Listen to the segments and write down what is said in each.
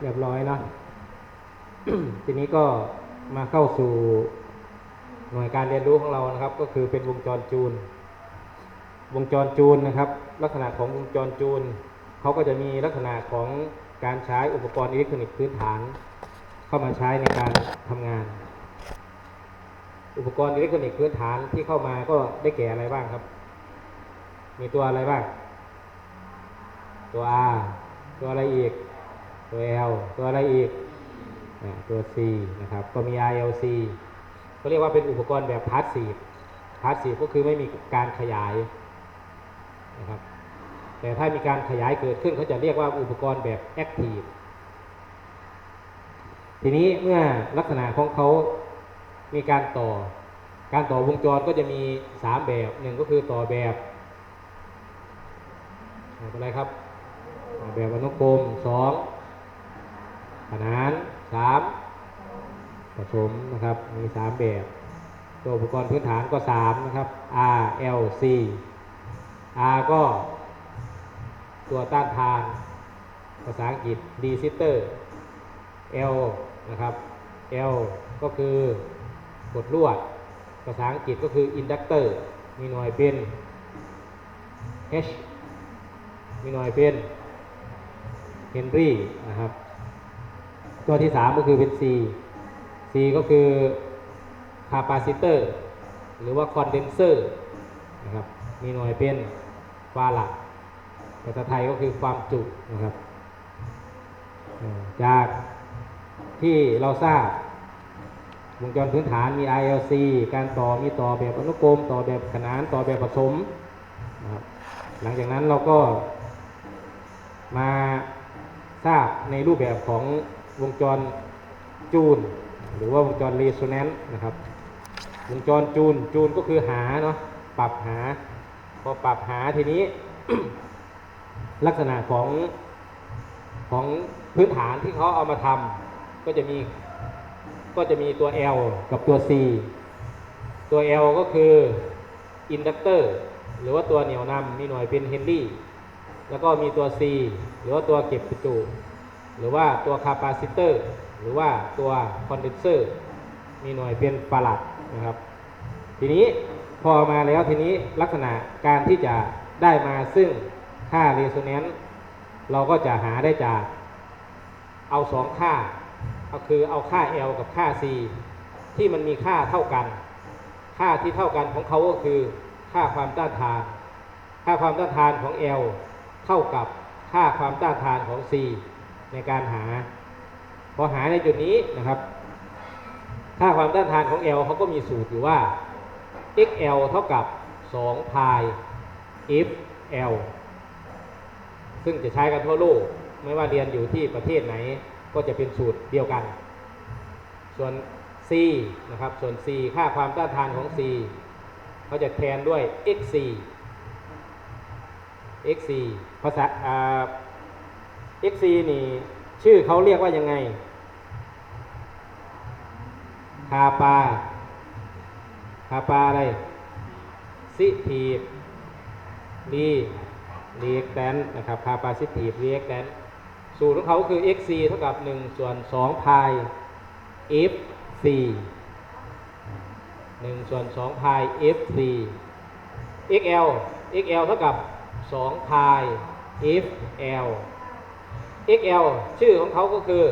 เรียบร้อยนะทีนี้ก็มาเข้าสู่หน่วยการเรียนรู้ของเรานะครับ ก็คือเป็นวงจรจูน วงจรจูนนะครับ ลักษณะของวงจรจูนเขาก็จะมีลักษณะของการใช้อุปกรณ์อิเล็กทรอนิกส์พื้นฐาน เข้ามาใช้ในการทำงาน อุปกรณ์อิเล็กทรอนิกส์พื้นฐานที่เข้ามาก็ได้แก่อะไรบ้างครับ มีตัวอะไรบ้าง ตัว R ตัวอะไรอีก ตัว L ตัวอะไรอีกตัว C นะครับก็มี ILC ก็เรียกว่าเป็นอุปกรณ์แบบพาสซีฟพาสซีฟก็คือไม่มีการขยายนะครับแต่ถ้ามีการขยายเกิดขึ้นเขาจะเรียกว่าอุปกรณ์แบบแอคทีฟทีนี้เมื่อลักษณะของเขามีการต่อ การต่อวงจรก็จะมี 3 แบบหนึ่งก็คือต่อแบบแบบอะไรครับ แบบอนุกรมสอง ขนานสามผสมนะครับมีสามแบบ ตัวอุปกรณ์พื้นฐานก็สามนะครับ R L C R ก็ ตัวต้านทาน ภาษาอังกฤษ resistor L นะครับ L ก็คือกดลวด ภาษาอังกฤษก็คือ inductor มีหน่วยเป็น H มีหน่วยเป็นเฮนรี่นะครับ ตัวที่3ก็คือเป็น C C ก็คือคาปาซิเตอร์หรือว่าคอนเดนเซอร์นะครับ มีหน่วยเป็นฟาลัดภาษาไทยก็คือความจุนะครับ จากที่เราทราบวงจรพื้นฐานมี ILC การต่อมีต่อแบบอนุกรม ต่อแบบขนานต่อแบบผสมนะครับหลังจากนั้นเราก็มาทราบในรูปแบบของ วงจรจูน หรือว่าวงจร r e s o n a n c e นะครับ วงจรจูนจูนก็คือหาเนาะปรับหา พอปรับหาทีนี้ ลักษณะของของพื้นฐานที่เขาเอามาทำก็จะมีก็จะมีตัว L กับตัว C ตัว L ก็คืออินดักเตอร์หรือว่าตัวเหนี่ยวนำมีหน่วยเป็นเฮนรี่แล้วก็มีตัว C หรือว่าตัวเก็บประจุ หรือว่าตัวคาปาซิเตอร์ หรือว่าตัวคอนเดนเซอร์ มีหน่วยเป็นฟารัดนะครับ ทีนี้พอมาแล้วทีนี้ลักษณะการที่จะได้มาซึ่งค่า r e s o n a n c e เราก็จะหาได้จากเอาสองค่าก็คือเอาค่า L กับค่า C ที่มันมีค่าเท่ากัน ค่าที่เท่ากันของเขาก็คือค่าความต้านทาน ค่าความต้านทานของ L เท่ากับค่าความต้านทานของ C ในการหา พอหาในจุดนี้นะครับ ค่าความต้านทานของ L เขาก็มีสูตรอยู่ว่า XL เท่ากับ2 pi FL ซึ่งจะใช้กันทั่วโลก ไม่ว่าเรียนอยู่ที่ประเทศไหนก็จะเป็นสูตรเดียวกัน ส่วน C นะครับ ส่วน C ค่าความต้านทานของ C เขาจะแทนด้วย XC XC ภาษาอ่า XC นี่ ชื่อเขาเรียกว่ายังไง คาปา คาปาอะไร ซิทีฟรีรีแอคแตนนะครับ คาปาซิทีฟรีแอคแตนสูตรของเขาคือ xc เท่ากับ 1 ส่วน2 pi fc 1ส่วน2 pi fc xl xl เท่ากับ2 pi fl xl ชื่อของเขาก็คือ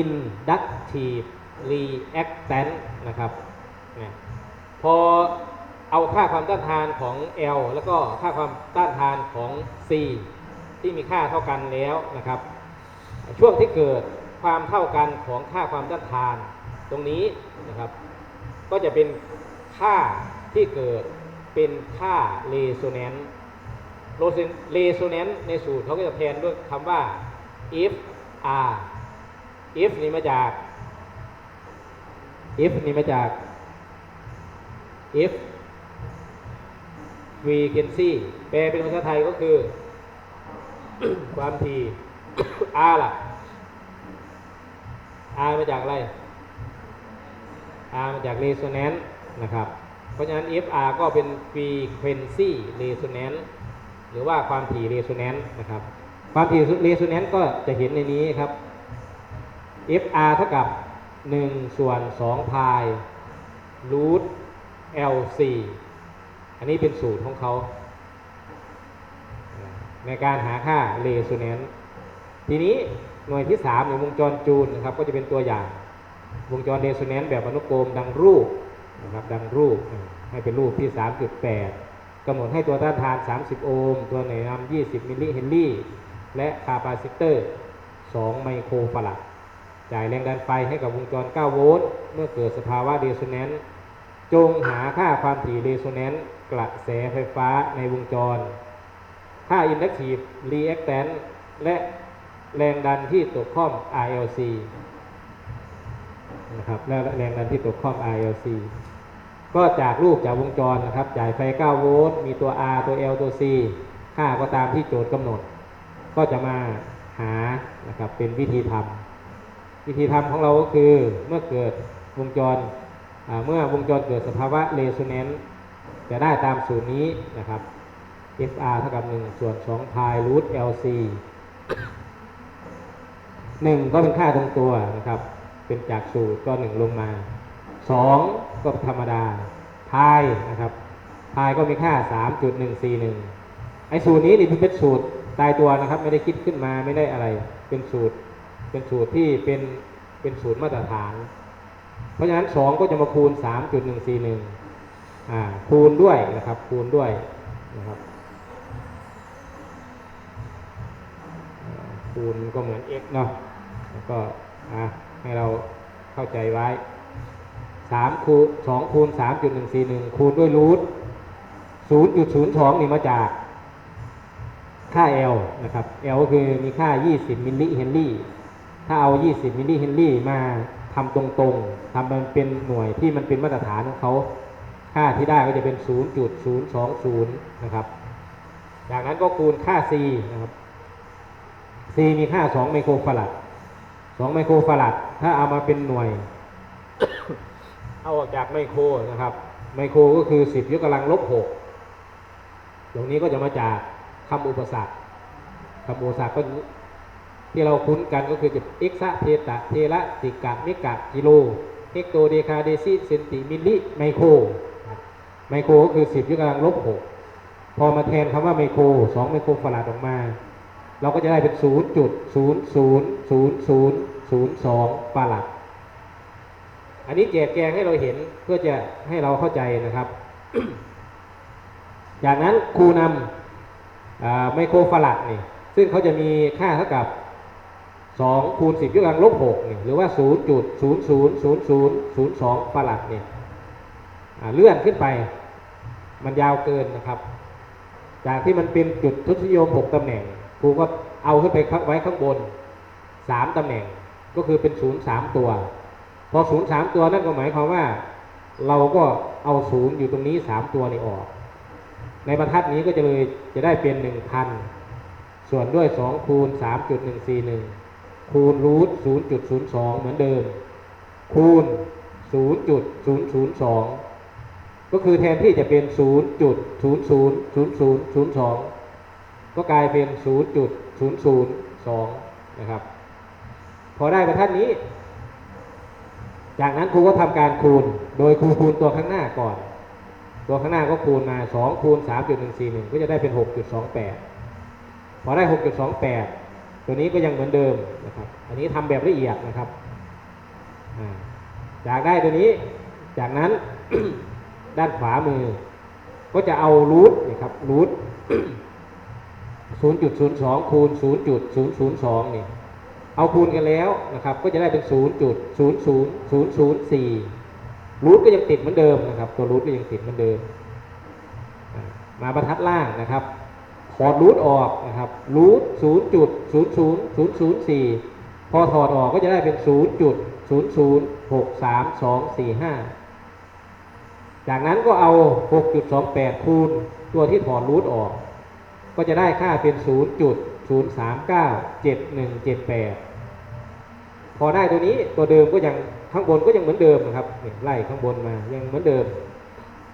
inductive reactant นะครับพอเอาค่าความต้านทานของ L แล้วก็ค่าความต้านทานของ C ที่มีค่าเท่ากันแล้วนะครับ ช่วงที่เกิดความเท่ากันของค่าความต้านทานตรงนี้นะครับ ก็จะเป็นค่าที่เกิดเป็นค่า resonance resonance ในสูตรเขาก็จะแทนด้วยคำว่า if r if นี่มาจาก if นี่มาจาก if frequency แปลเป็นภาษาไทยก็คือ ความถี่ r ล่ะ r มาจากอะไร r มาจาก resonance นะครับ เพราะฉะนั้น if r ก็เป็น frequency resonance หรือว่าความถี่เรโซแนนซ์นะครับ ความถี่เรโซแนนซ์ก็จะเห็นในนี้ครับ FR เท่ากับ 1 ส่วน 2 พายรูท LC อันนี้เป็นสูตรของเขา ในการหาค่าเรโซแนนซ์ทีนี้หน่วยที่3ในวงจรจูนนะครับ ก็จะเป็นตัวอย่าง วงจรเรโซแนนซ์แบบอนุกรมดังรูปนะครับดังรูปให้เป็นรูปที่ 3.8ำหนดให้ตัวต้านทาน 30 โอห์ม ตัวไหนนำ20 มิลลิเฮนรี่ และคาปาซิเตอร์ 2 ไมโครฟาราดจ่ายแรงดันไฟให้กับวงจร 9 โวลต์ เมื่อเกิดสภาวะเรโซแนนซ์จงหาค่าความถี่เรโซแนนซ์กระแสไฟฟ้าในวงจร ค่า Inductive Reactance และแรงดันที่ตกข้อม RLC นะครับ และแรงดันที่ตกข้อม RLC ก็จากรูปจากวงจรนะครับ จ่ายไฟ 9 โวลต์ มีตัว R ตัว L ตัว C ค่าก็ตามที่โจทย์กำหนด ก็จะมาหานะครับเป็นวิธีทำวิธีทำของเราก็คือเมื่อเกิดวงจรเมื่อวงจรเกิดสภาวะเรโซแนนซ์จะได้ตามสูตรนี้นะครับ FR เท่ากับ 1 ส่วน2พายรูท LC 1 ก็เป็นค่าตรงตัวนะครับ เป็นจากสูตรก็ 1 ลงมา 2ก็ธรรมดา พายนะครับพายก็มีค่า 3.141 ไอ้สูตรนี้นี่เป็นสูตรตายตัวนะครับ ไม่ได้คิดขึ้นมาไม่ได้อะไร เป็นสูตร เป็นสูตรที่เป็นเป็นสูตรมาตรฐาน เพราะฉะนั้น 2 ก็จะมาคูณ 3.141 อ่าคูณด้วยนะครับ คูณด้วยนะครับ คูณก็เหมือน x เนาะแล้วก็อะให้เราเข้าใจไว้ 3คูณ2คูณ3.141 คูณด้วยรูท0.02 นี่มาจากค่า L นะครับ L ก็คือมีค่า 20 มิลลิเฮนรี่ ถ้าเอา 20 มิลลิเฮนรี่มาทำตรงๆทำมันเป็นหน่วยที่มันเป็นมาตรฐานของเขา ค่าที่ได้ก็จะเป็น 0.020 นะครับ จากนั้นก็คูณค่า C นะครับ C มีค่า 2 ไมโครฟาราด 2 ไมโครฟาราด ถ้าเอามาเป็นหน่วย เอาออกจากไมโครนะครับ ไมโครก็คือ10ยกกำลังลบ6ตรงนี้ก็จะมาจากคำอุปสรรคคำอุปสรรคก็ที่เราคุ้นกันก็คือจะเอ็กซ์เทตะเทระติกะเมกะกิโลเฮกโตเดคาเดซิเซนติมิลลิไมโครไมโครก็คือ10ยกกำลังลบ6พอมาแทนคำว่าไมโคร2ไมโครฟาราดออกมา เราก็จะได้เป็น0.000002ฟาราด อันนี้แจกแจงให้เราเห็นเพื่อจะให้เราเข้าใจนะครับ จากนั้นครูนำไมโครฟาราดนี่ซึ่งเขาจะมีค่าเท่ากับ2คูณ10ยกกำลังลบ6นี่หรือว่า 0.000002ฟาราดเนี่ยเลื่อนขึ้นไป มันยาวเกินนะครับ จากที่มันเป็นจุดทศนิยม 6ตำแหน่งครูก็เอาขึ้นไปไว้ข้างบน 3ตำแหน่งก็คือเป็น 0 3 ตัว พอศูนย์สามตัวนั่นก็หมายความว่า เราก็เอาศูนย์อยู่ตรงนี้สามตัวนี่ออก ในบรรทัดนี้ก็จะเลยจะได้เป็นหนึ่งพันส่วนด้วยสองคูณสามจุดหนึ่งสี่หนึ่งคูณรูทศูนย์จุดศูนย์สองเหมือนเดิม คูณศูนย์จุดศูนย์ศูนย์สองก็คือแทนที่จะเป็นศูนย์จุดศูนย์ศูนย์ศูนย์ศูนย์ศูนย์สองก็กลายเป็นศูนย์จุดศูนย์ศูนย์สองนะครับ พอได้บรรทัดนี้ จากนั้นครูก็ทำการคูณ โดยครูคูณตัวข้างหน้าก่อน ตัวข้างหน้าก็คูณมา 2 คูณ 3.141 ก็จะได้เป็น 6.28 พอได้ 6.28 ตัวนี้ก็ยังเหมือนเดิมนะครับ อันนี้ทำแบบละเอียดนะครับอ่าจากได้ตัวนี้ จากนั้นด้านขวามือ ก็จะเอารูทนะครับรูท0.02 คูณ 0.002 นี่ เอาคูณกันแล้วนะครับ ก็จะได้เป็น 0.00004 รูทก็ยังติดเหมือนเดิมนะครับ ตัวรูทก็ยังติดเหมือนเดิม มาบรรทัดล่างนะครับถอดรูทออกนะครับรูท0.00004 พอถอดออกก็จะได้เป็น 0.0063245 จากนั้นก็เอา 6.28 คูณตัวที่ถอดรูทออก ก็จะได้ค่าเป็น 0.0397178 พอได้ตัวนี้ตัวเดิมก็ยังข้างบนก็ยังเหมือนเดิมนะครับเนี่ยไล่ข้างบนมายังเหมือนเดิม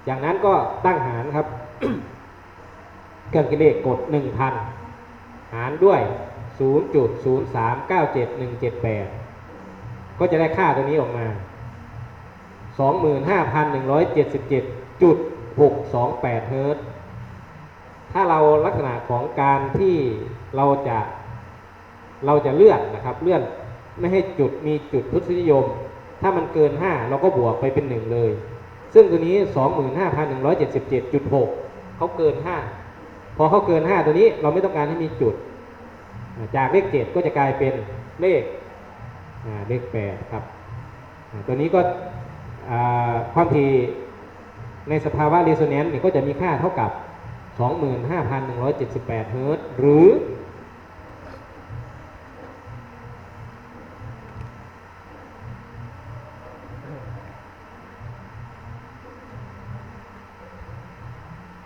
จากนั้นก็ตั้งหารครับ เครื่องคิดเลขกด 1,000 หารด้วย 0.0397178 ก็จะได้ค่าตัวนี้ออกมา 25,177.628 เฮิร์ตถ้าเราลักษณะของการที่เราจะเราจะเลื่อนนะครับเลื่อน ไม่ให้จุดมีจุดทศนิยม ถ้ามันเกิน 5 เราก็บวกไปเป็น 1 เลย ซึ่งตัวนี้ 25,177.6 เขาเกิน 5 พอเขาเกิน 5 ตัวนี้เราไม่ต้องการให้มีจุด จากเลข 7 ก็จะกลายเป็นเลขเลข8ครับ ตัวนี้ก็ความถี่ในสภาวะเรโซแนนซ์ก็จะมีค่าเท่ากับ 25,178 เฮิรตซ์หรือ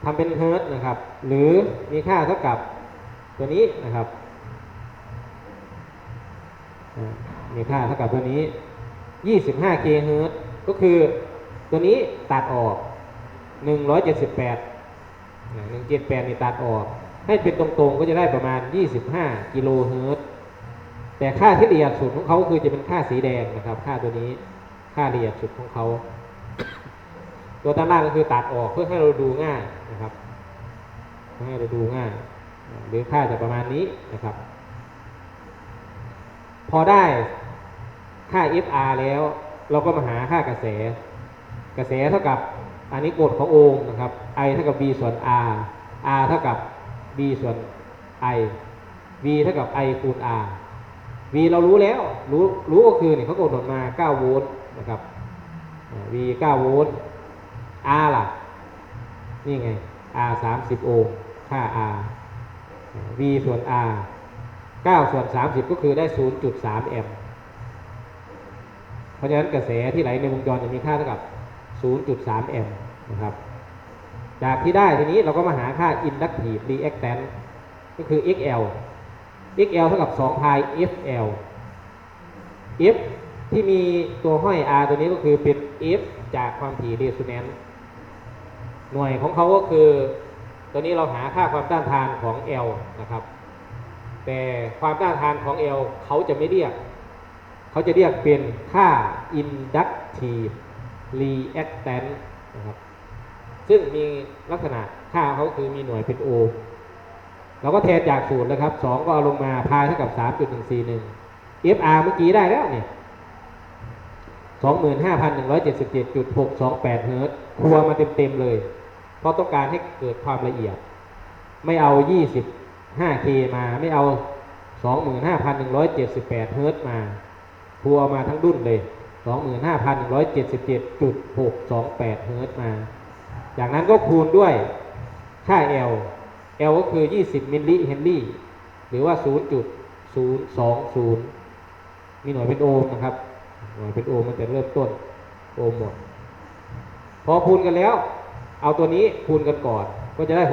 ทำเป็นเฮิร์ตนะครับ หรือมีค่าเท่ากับตัวนี้นะครับ มีค่าเท่ากับตัวนี้ 25 k เฮิรตก็คือตัวนี้ตัดออก 178หนึ่งเจ็ดแปดนี่ตัดออก ให้เป็นตรงๆก็จะได้ประมาณ 25 กิโลเฮิร์ตแต่ค่าที่ละเอียดสุดของเขาคือจะเป็นค่าสีแดงนะครับ ค่าตัวนี้ ค่าละเอียดสุดของเขา ตัวด้านล่างก็คือตัดออกเพื่อให้เราดูง่ายนะครับเพื่อให้เราดูง่าย หรือค่าจะประมาณนี้นะครับ พอได้ค่า FR แล้ว เราก็มาหาค่ากระแส กระแสเท่ากับอันนี้กฎของโอห์มนะครับ I เท่ากับ B ส่วน R R เท่ากับ B ส่วน I V เท่ากับ I คูณ R V เรารู้แล้ว รู้รู้ก็คือเนี่ยเขากำหนดมา 9 โวลต์นะครับ V 9 โวลต์ R ล่ะ นี่ไง R 30 โอห์มค่า R อ่า V ส่วน R 9 ส่วน 30 ก็คือได้ 0.3 แอมป์เพราะฉะนั้นกระแสที่ไหลในวงจรจะมีค่าเท่ากับ 0.3 แอมป์นะครับ จากที่ได้ทีนี้เราก็มาหาค่า inductive reactance ก็คือ XL XL เท่ากับ2 pi FL F ที่มีตัวห้อย R ตัวนี้ก็คือเป็น F จากความถี่ resonance หน่วยของเขาก็คือ ตัวนี้เราหาค่าความต้านทานของ L นะครับ แต่ความต้านทานของ L เขาจะไม่เรียก เขาจะเรียกเป็นค่า inductive reactance นะครับ ซึ่งมีลักษณะค่าเขาคือมีหน่วยเป็นโอเราก็แทนจากสูตรเลยครับ 2 ก็เอาลงมาพายเท่ากับ 3.141 FR เมื่อกี้ได้แล้วเนี่ย25,177.628เฮิร์ตครัวมาเต็ม ๆ เลย เพราะต้องการให้เกิดความละเอียด ไม่เอา 25K มาไม่เอา 25,178 เฮิรต์มาครัวมาทั้งดุ้นเลย 25,177.628 เฮิรต์มา จากนั้นก็คูณด้วยค่า L L ก็คือ 20 มิลลิเฮนรี่ หรือว่า 0.020 มีหน่วยเป็นโอห์มนะครับ หน่วยเป็นโอห์มมันจะเริ่มต้น โอห์มหมด พอคูณกันแล้ว เอาตัวนี้คูณกันก่อนก็จะได้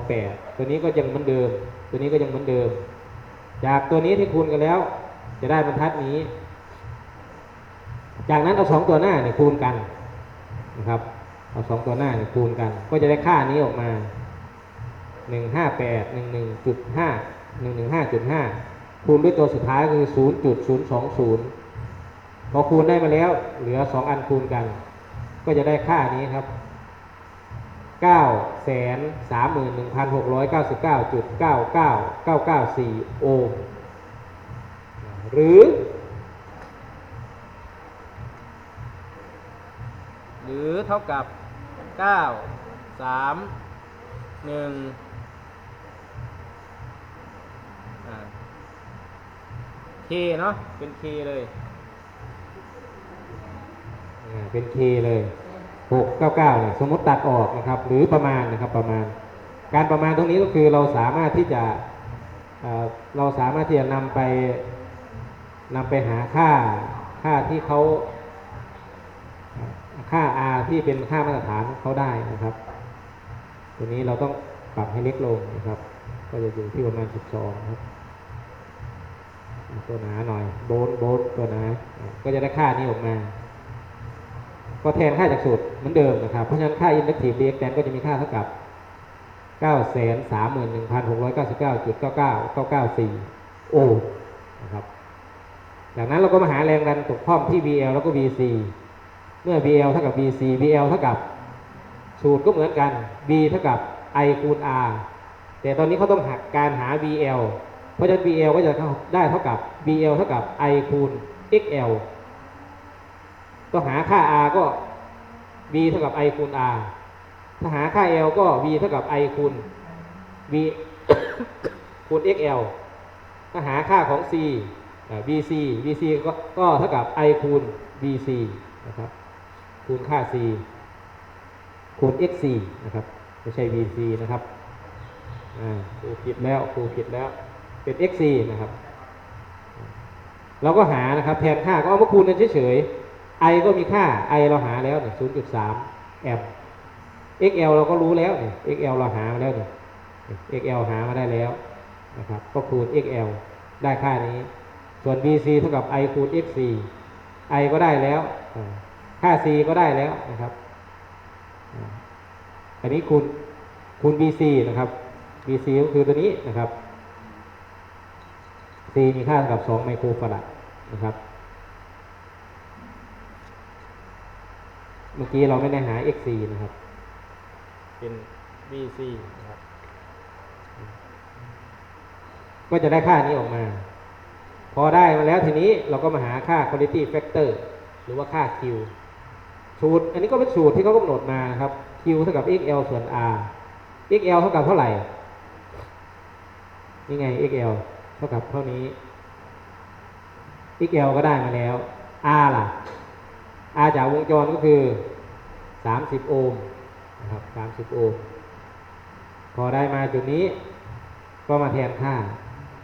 6.28 ตัวนี้ก็ยังเหมือนเดิม ตัวนี้ก็ยังเหมือนเดิม จากตัวนี้ที่คูณกันแล้ว จะได้บรรทัดนี้ จากนั้นเอาสองตัวหน้าเนี่ยคูณกันนะครับ เอาสองตัวหน้าเนี่ยคูณกัน ก็จะได้ค่านี้ออกมาหนึ่งห้าแปดหนึ่งหนึ่งจุดห้าหนึ่งหนึ่งห้าจุดห้าคูณด้วยตัวสุดท้ายคือศูนย์จุดศูนย์สองศูนย์พอคูณได้มาแล้ว เหลือสองอันคูณกัน ก็จะได้ค่านี้ครับ เก้าแสนสามหมื่นหนึ่งพันหกร้อยเก้าสิบเก้าจุดเก้าเก้าเก้าเก้าสี่โอห์มหรือ หรือเท่ากับ 9 3 1อ่า K เนาะเป็น K เลยอ่าเป็น K เลย 699เนี่ยสมมติตัดออกนะครับ หรือประมาณนะครับประมาณ การประมาณตรงนี้ก็คือเราสามารถที่จะเราสามารถที่จะนำไปนำไปหาค่าค่าที่เขาค่า R ที่เป็นค่ามาตรฐานเขาได้นะครับ ตัวนี้เราต้องปรับให้เล็กลงนะครับ ก็จะอยู่ที่ประมาณ 12ครับตัวหนาหน่อย โบนโบนตัวหนา ก็จะได้ค่านี้ออกมา ก็แทนค่าจากสูตรเหมือนเดิมนะครับ เพราะฉะนั้นค่า inductive reactance ก็จะมีค่าเท่ากับ 931,699.99,994โอห์นะครับจากนั้นเราก็มาหาแรงดันตกข้อมที่ BL แล้วก็ BC เมื่อ BL เท่ากับ BC BL เท่ากับสูตรก็เหมือนกัน B เท่ากับ I คูณ R แต่ตอนนี้เขาต้องหักการหา BL เพราะฉะนั้น BL ก็จะได้เท่ากับ BL เท่ากับ I คูณ XL ก็หาค่า R ก็ B เท่ากับ I คูณ R ถ้าหาค่า L ก็ B เท่ากับ I คูณ B คูณ XL ถ้าหาค่าของ C bc BC ก็ก็เท่ากับ I คูณ BC นะครับ คูณค่า C คูณ xc นะครับ ไม่ใช่ vc นะครับอ่าครูผิดแล้วครูผิดแล้ว เป็น xc นะครับ เราก็หานะครับ แทนค่าก็เอามาคูณกันเฉยๆ i ก็มีค่า i เราหาแล้วเนี่ย0.3แอม xl เราก็รู้แล้วเนี่ย xl เราหามาแล้วเนี่ย xl หามาได้แล้วนะครับ ก็คูณ xl ได้ค่านี้ ส่วน vc เท่ากับ i คูณ xc i ก็ได้แล้ว ค่า c ก็ได้แล้วนะครับ อันนี้คูณคูณ BC นะครับ BC ก็คือตัวนี้นะครับ C มีค่าเท่ากับ 2 ไมโครฟาราดนะครับ เมื่อกี้เราไม่ได้หา XC นะครับ เป็น BC นะครับ ก็จะได้ค่านี้ออกมา พอได้มาแล้วทีนี้เราก็มาหาค่า quality factor หรือว่าค่า Q สูตร อันนี้ก็เป็นสูตรที่เขากำหนดมานะครับ Q เท่ากับ XL ส่วน R XL เท่ากับเท่าไหร่ นี่ไง XL เท่ากับเท่านี้ XL ก็ได้มาแล้ว R ล่ะ R จากวงจรก็คือ 30 โอห์มนะครับ 30 โอห์ม พอได้มาจุดนี้ ก็มาแทนค่า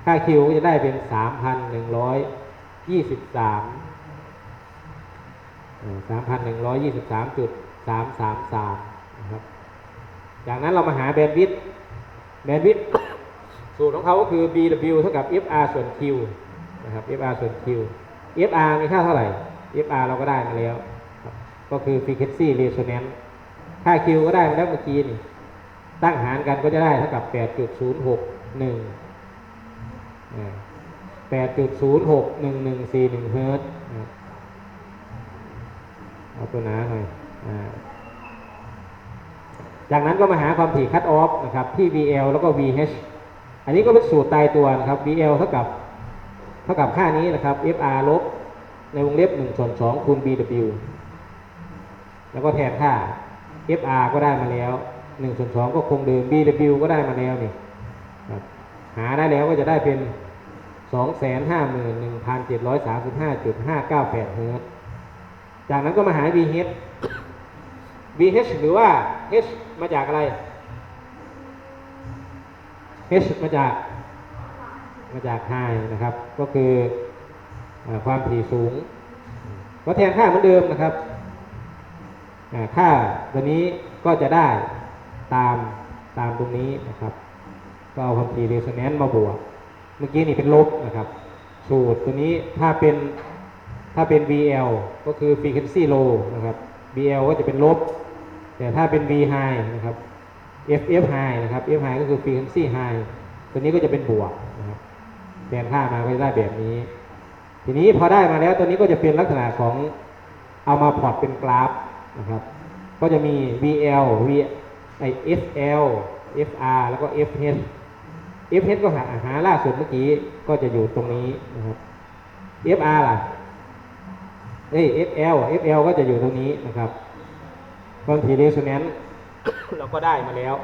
ค่า Q ก็จะได้เป็น 3,123สามพันหนึ่งร้อยยี่สิบสามจุดสามสามสามนะครับ จากนั้นเรามาหาแบนด์วิดต์แบนด์วิดต์สูตรของเขาก็คือ BW เท่ากับ FR ส่วน Q นะครับ FR ส่วน Q FR มีค่าเท่าไหร่ FR เราก็ได้มาแล้ว ก็คือ frequency resonance ค่า Q ก็ได้มาแล้วเมื่อกี้นี่ตั้งหารกันก็จะได้เท่ากับ 8.061 8.061141เฮิร์ตซ์นะครับเอาตัวหนาหน่อยจากนั้นก็มาหาความถี่คัตออฟนะครับ ที่ VL แล้วก็ VH อันนี้ก็เป็นสูตรตายตัวนะครับ VL เท่ากับ เท่ากับค่านี้นะครับ FR ลบ ในวงเล็บ1ส่วน2คูณ BW แล้วก็แทนค่า FR ก็ได้มาแล้ว1ส่วน2ก็คงเดิม BW ก็ได้มาแล้วนี่หาได้แล้วก็จะได้เป็น 251,735.598เฮิรตจากนั้นก็มาหา VH VH หรือว่า H มาจากอะไร H มาจากมาจาก high นะครับ ก็คือ ความถี่สูงก็แทนค่าเหมือนเดิมนะครับค่าตัวนี้ก็จะได้ตามตามตรงนี้นะครับ ก็เอาความถี่ resonance มาบวก เมื่อกี้นี่เป็นลบนะครับ สูตรตัวนี้ถ้าเป็นถ้าเป็น VL ก็คือ frequency low นะครับ VL ก็จะเป็นลบ แต่ถ้าเป็น V high นะครับ FF high นะครับ F high ก็คือ frequency high ตัวนี้ก็จะเป็นบวกนะครับแทนค่ามาก็จะได้แบบนี้ ทีนี้พอได้มาแล้วตัวนี้ก็จะเป็นลักษณะของเอามาพอร์ตเป็นกราฟนะครับ ก็จะมี VL V ไอ FL FR แล้วก็ FH FH ก็หาหาล่าสุดเมื่อกี้ก็จะอยู่ตรงนี้นะครับ FR ล่ะเอ้ย FL FL ก็จะอยู่ตรงนี้นะครับความถี่ resonance เราก็ได้มาแล้ว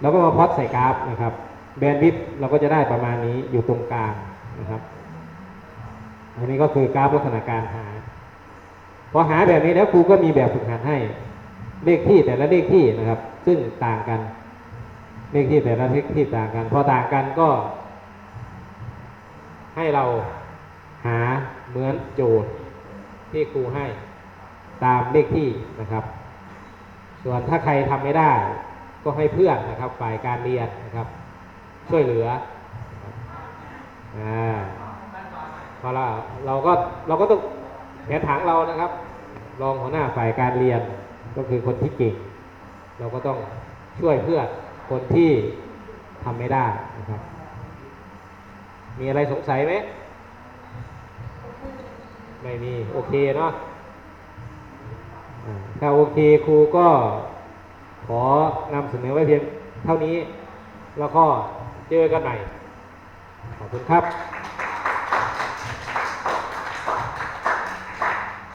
เราก็มาพอตใส่กราฟนะครับ แบนด์วิดต์เราก็จะได้ประมาณนี้อยู่ตรงกลางนะครับ อันนี้ก็คือกราฟลักษณะการหา พอหาแบบนี้แล้วครูก็มีแบบฝึกหัดให้ เลขที่แต่ละเลขที่นะครับ ซึ่งต่างกัน เลขที่แต่ละเลขที่ต่างกัน พอต่างกันก็ ให้เราหาเหมือนโจทย์ที่ครูให้ตามเลขที่นะครับ ส่วนถ้าใครทำไม่ได้ ก็ให้เพื่อนนะครับฝ่ายการเรียนนะครับ ช่วยเหลืออ่า พอเราเราก็เราก็ต้องแผนผังเรานะครับ รองหัวหน้าฝ่ายการเรียนก็คือคนที่เก่ง เราก็ต้องช่วยเพื่อนคนที่ทำไม่ได้นะครับ มีอะไรสงสัยไหม ไม่มี โอเคเนาะถ้าโอเคครูก็ขอนำเสนอไว้เพียงเท่านี้ แล้วก็เจอกันใหม่ ขอบคุณครับ